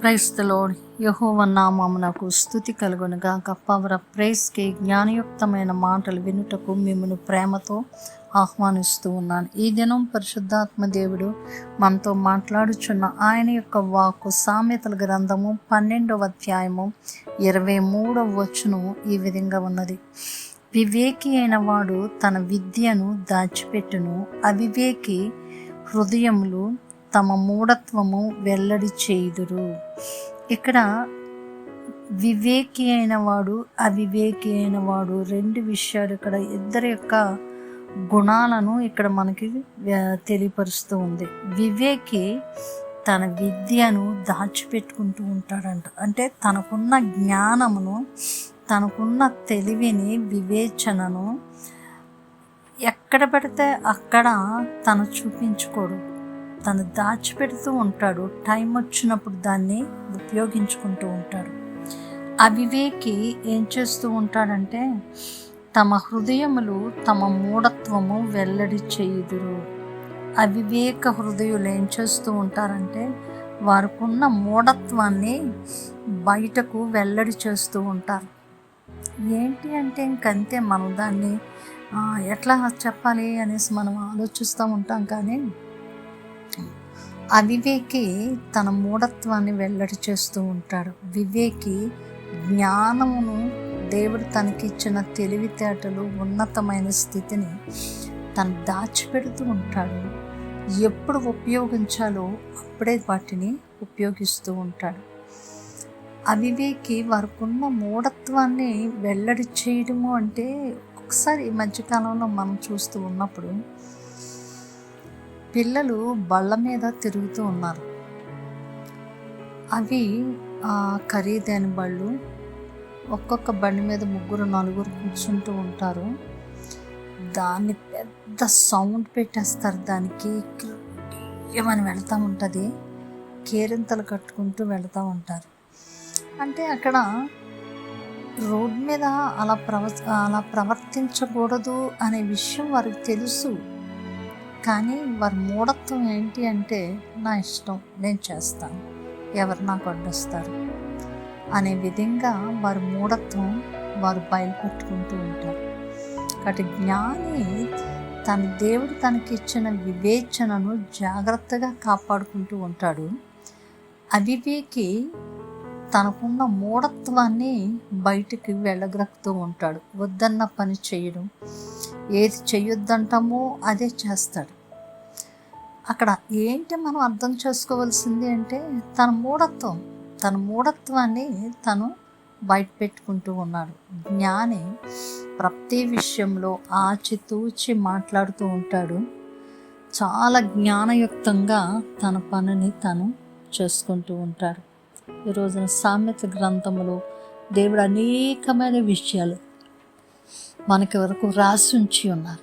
క్రైస్తలోడ్ యహోవ నామమునకు స్థుతి కలుగునుగా పవర్ ఆఫ్ ప్రైస్కి జ్ఞానయుక్తమైన మాటలు వినుటకు మిమ్మల్ని ప్రేమతో ఆహ్వానిస్తూ ఉన్నాను. ఈ దినం పరిశుద్ధాత్మ దేవుడు మనతో మాట్లాడుచున్న ఆయన యొక్క వాక్కు సామెతల గ్రంథము పన్నెండవ అధ్యాయము ఇరవై మూడవ వచనము ఈ విధంగా ఉన్నది. వివేకి అయిన వాడు తన విద్యను దాచిపెట్టును. అవివేకి హృదయములు తమ మూఢత్వము వెల్లడి చేయుదురు. ఇక్కడ వివేకి అయిన వాడు అవివేకి అయిన వాడు రెండు విషయాలు ఇక్కడ ఇద్దరి యొక్క గుణాలను ఇక్కడ మనకి తెలియపరుస్తూ ఉంది. వివేకి తన విద్యను దాచిపెట్టుకుంటూ ఉంటాడంట. అంటే తనకున్న జ్ఞానమును తనకున్న తెలివిని వివేచనను ఎక్కడ పెడితే అక్కడ తను చూపించుకోడు. తను దాచిపెడుతూ ఉంటాడు. టైం వచ్చినప్పుడు దాన్ని ఉపయోగించుకుంటూ ఉంటాడు. అవివేకి ఏం చేస్తూ ఉంటాడంటే తమ హృదయములు తమ మూఢత్వము వెల్లడి చేయుదురు. అవివేక హృదయులు ఏం చేస్తూ ఉంటారంటే వారికున్న మూఢత్వాన్ని బయటకు వెల్లడి చేస్తూ ఉంటారు. ఏంటి అంటే ఇంకంతే మనం దాన్ని ఎట్లా చెప్పాలి? అనేసి మనం ఆలోచిస్తూ ఉంటాం కానీ అవివేకి తన మూఢత్వాన్ని వెల్లడి చేస్తూ ఉంటాడు. వివేకి జ్ఞానమును దేవుడు తనకిచ్చిన తెలివితేటలు ఉన్నతమైన స్థితిని తను దాచిపెడుతూ ఉంటాడు. ఎప్పుడు ఉపయోగించాలో అప్పుడే వాటిని ఉపయోగిస్తూ ఉంటాడు. అవివేకి వారికున్న మూఢత్వాన్ని వెల్లడి చేయడము అంటే ఒకసారి ఈ మధ్యకాలంలో మనం చూస్తూ ఉన్నప్పుడు పిల్లలు బళ్ళ మీద తిరుగుతూ ఉన్నారు. అవి ఖరీదైన బళ్ళు. ఒక్కొక్క బండి మీద ముగ్గురు నలుగురు కూర్చుంటూ ఉంటారు. దాన్ని పెద్ద సౌండ్ పెట్టేస్తారు. దానికి ఏమని వెళ్తూ ఉంటుంది. కేరింతలు కట్టుకుంటూ వెళ్తూ ఉంటారు. అంటే అక్కడ రోడ్ మీద అలా ప్రవ అలా ప్రవర్తించకూడదు అనే విషయం వారికి తెలుసు. కానీ వారి మూఢత్వం ఏంటి అంటే నా ఇష్టం నేను చేస్తాను. ఎవరు నాకు అడ్డొస్తారు అనే విధంగా వారి మూఢత్వం వారు బయలుపెట్టుకుంటూ ఉంటారు. కాబట్టి జ్ఞాని తన దేవుడు తనకిచ్చిన వివేచనను జాగ్రత్తగా కాపాడుకుంటూ ఉంటాడు. అవివేకి తనకున్న మూఢత్వాన్ని బయటికి వెళ్ళగ్రక్కుతూ ఉంటాడు. వద్దన్న పని చేయడం. ఏది చెయ్యొద్దంటామో అదే చేస్తాడు. అక్కడ ఏంటి మనం అర్థం చేసుకోవాల్సింది అంటే తన మూఢత్వం తన మూఢత్వాన్ని తను బయట పెట్టుకుంటూ ఉన్నాడు. జ్ఞాని ప్రతి విషయంలో ఆచితూచి మాట్లాడుతూ ఉంటాడు. చాలా జ్ఞానయుక్తంగా తన పనిని తను చేసుకుంటూ ఉంటాడు. ఈ రోజున సామెత గ్రంథములో దేవుడు అనేకమైన విషయాలు మనకి వరకు రాసి ఉంచి ఉన్నారు.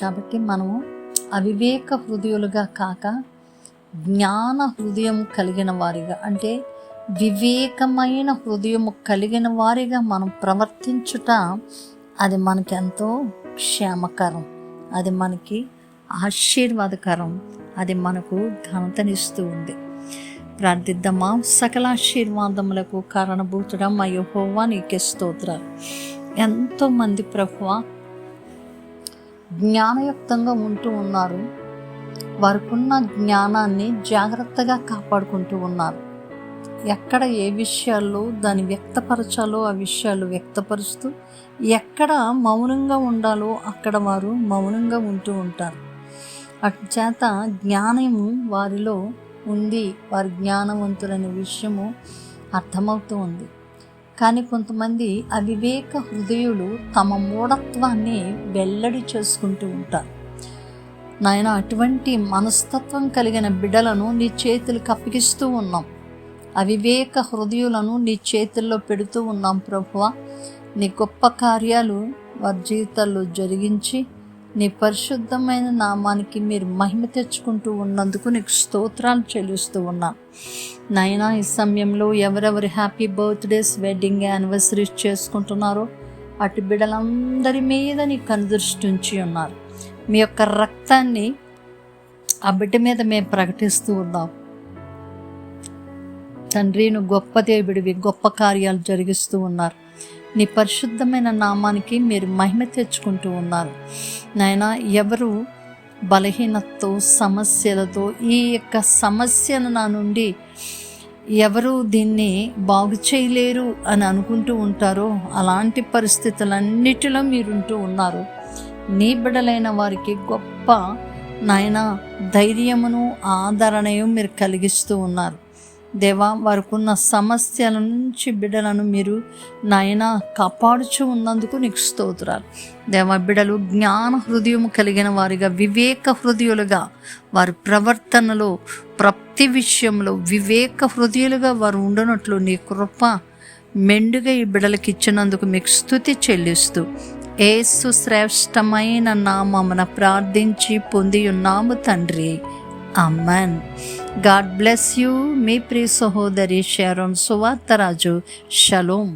కాబట్టి మనము అవివేక హృదయులుగా కాక జ్ఞాన హృదయం కలిగిన వారిగా అంటే వివేకమైన హృదయము కలిగిన వారిగా మనం ప్రవర్తించుట అది మనకెంతో క్షేమకరం అది మనకి ఆశీర్వాదకరం అది మనకు ఘనతనిస్తూ ఉంది. ప్రార్థిద్దామా? సకలాశీర్వాదములకు కారణభూతుడం మా యెహోవా నీకే స్తోత్రాలు. ఎంతోమంది ప్రభువ జ్ఞానయుక్తంగా ఉంటూ ఉన్నారు. వారికున్న జ్ఞానాన్ని జాగ్రత్తగా కాపాడుకుంటూ ఉన్నారు. ఎక్కడ ఏ విషయాల్లో దాన్ని వ్యక్తపరచాలో ఆ విషయాలు వ్యక్తపరుస్తూ ఎక్కడ మౌనంగా ఉండాలో అక్కడ వారు మౌనంగా ఉంటూ ఉంటారు. అటు చేత జ్ఞానము వారిలో ఉంది. వారి జ్ఞానవంతులనే విషయము అర్థమవుతూ ఉంది. కానీ కొంతమంది అవివేక హృదయులు తమ మూఢత్వాన్ని వెల్లడి చేసుకుంటూ ఉంటారు. నాయన అటువంటి మనస్తత్వం కలిగిన బిడలను నీ చేతులకు అప్పగిస్తూ ఉన్నాం. అవివేక హృదయులను నీ చేతుల్లో పెడుతూ ఉన్నాం ప్రభువ. నీ గొప్ప కార్యాలు వారి జీవితాల్లో జరిగించి నీ పరిశుద్ధమైన నామానికి మీరు మహిమ తెచ్చుకుంటూ ఉన్నందుకు నీకు స్తోత్రాలు చెల్లిస్తూ ఉన్నా. నైనా ఈ సమయంలో ఎవరెవరి హ్యాపీ బర్త్డేస్ వెడ్డింగ్ యానివర్సరీస్ చేసుకుంటున్నారో అటు బిడ్డలందరి మీద నీ కనుదృష్టి ఉంచి ఉన్నారు. మీ యొక్క రక్తాన్ని ఆ బిడ్డ మీద మేము ప్రకటిస్తూ ఉన్నాం. తండ్రి నువ్వు గొప్ప దేవుడివి గొప్ప కార్యాలు జరిగిస్తూ ఉన్నారు. నీ పరిశుద్ధమైన నామానికి మీరు మహిమ తెచ్చుకుంటూ ఉన్నారు. నాయన ఎవరు బలహీనతతో సమస్యలతో ఈ యొక్క సమస్యను నా నుండి ఎవరు దీన్ని బాగు చేయలేరు అని అనుకుంటూ ఉంటారో అలాంటి పరిస్థితులన్నిటిలో మీరుంటూ ఉన్నారు. నీ బిడలైన వారికి గొప్ప నాయన ధైర్యమును ఆదరణయు మీరు కలిగిస్తూ ఉన్నారు. దేవా వారికున్న సమస్యల నుంచి బిడ్డలను మీరు నాయన కాపాడుచు ఉన్నందుకు నీకు స్తోత్రాలు. దేవా బిడలు జ్ఞాన హృదయము కలిగిన వారిగా వివేక హృదయులుగా వారి ప్రవర్తనలో ప్రతి విషయంలో వివేక హృదయులుగా వారు ఉండనట్లు నీ కృప మెండుగా ఈ బిడలకి ఇచ్చినందుకు మీకు స్థుతి చెల్లిస్తూ ఏసు శ్రేష్టమైన నామమున ప్రార్థించి పొంది ఉన్నాము తండ్రి. అమ్మన్ ഗാഡ് ബ്ലെസ് യു മേ പ്രിയ സഹോദരി ഷെയറോൺ സുവാത്തരാജു ഷലോം